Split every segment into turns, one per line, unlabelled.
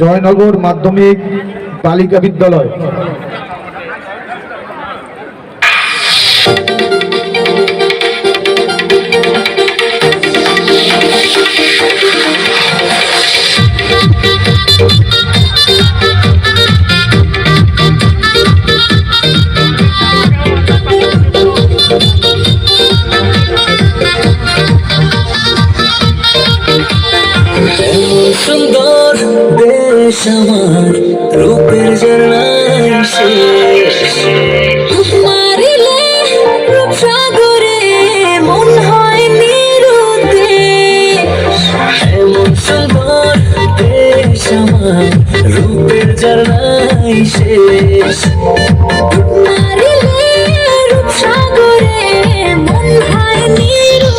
জয়নগর মাধ্যমিক বালিকা বিদ্যালয়।
সুন্দর দেশ আমার রূপের জন্মাই শেষ
মারিলে রূপসাগরে মন হয় নিরুদ্দেশ
এমন সুন্দর দেশ আমার রূপের জন্মাই শেষ
মারিলে রূপসাগরে মন হয় নিরুদ্দেশ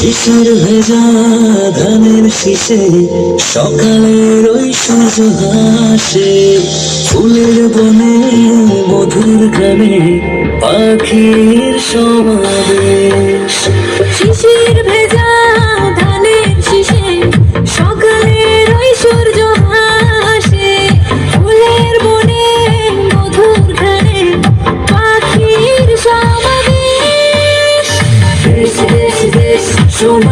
শিশির ভেজা ধানের শীষে সকালের ওই সূর্য হাসে। ফুলের বনে মধুর গ্রামে পাখির সমাবেশ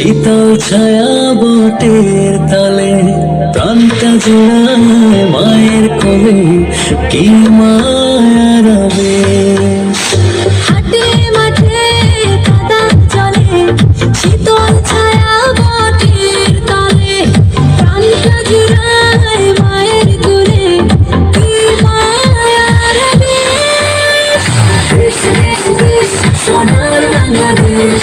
শীতল ছায়া বটের তালে প্রাণটা জোড়ায় মায়ের কোলে কি মায়ার
হাটে মাঠে কাদা চলে শীতল ছায়া বটের তলে প্রাণটা জুড়ায় মায়ের কোলে কি মায়ার আবেশ।
দেশ দেশ দেশ সোনার বাংলাদেশ